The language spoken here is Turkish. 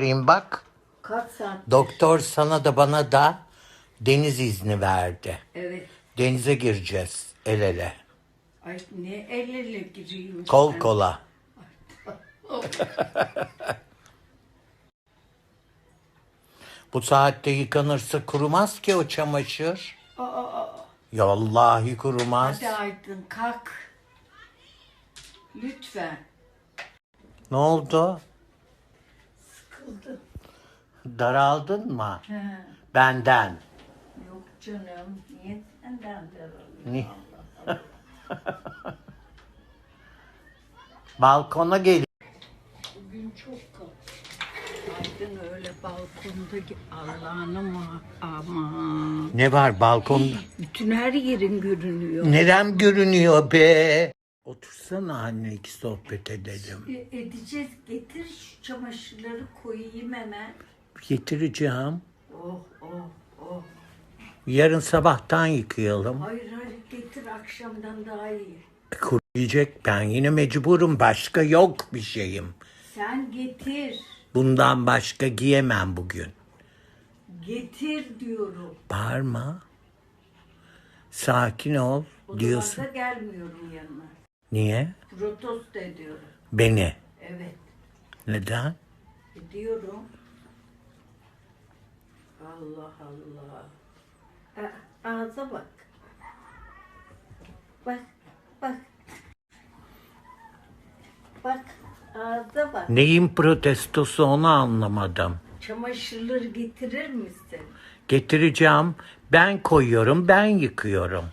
Bak Kaç saat? doktor sana da bana da deniz izni verdi. Evet. Denize gireceğiz el ele. Ay ne el ele gireyim. Kol sen. kola. Bu saatte yıkanırsa kurumaz ki o çamaşır. Aa, aa, Vallahi kurumaz. hadi Aydın kalk. Lütfen. Ne oldu? Daraldın mı? He. Benden. Yok canım. Niye senden de Ni- Balkona gel. Bugün çok kal. Aydın öyle balkonda gi- Allah'ına ma aman. Ne var balkonda? Bütün her yerin görünüyor. Nerem görünüyor be? Otursana anne iki sohbet edelim. E, edeceğiz. Getir şu çamaşırları koyayım hemen. Getireceğim. Oh oh oh. Yarın sabahtan yıkayalım. Hayır hayır getir akşamdan daha iyi. Kuruyacak ben yine mecburum. Başka yok bir şeyim. Sen getir. Bundan başka giyemem bugün. Getir diyorum. Bağırma. Sakin ol O diyorsun. da gelmiyorum yanına. Niye? Protesto ediyorum. Beni. Evet. Neden? Ediyorum. Allah Allah. A- ağza bak. Bak. Bak. Bak. Ağza bak. Neyin protestosu onu anlamadım. Çamaşırları getirir misin? Getireceğim. Ben koyuyorum, ben yıkıyorum.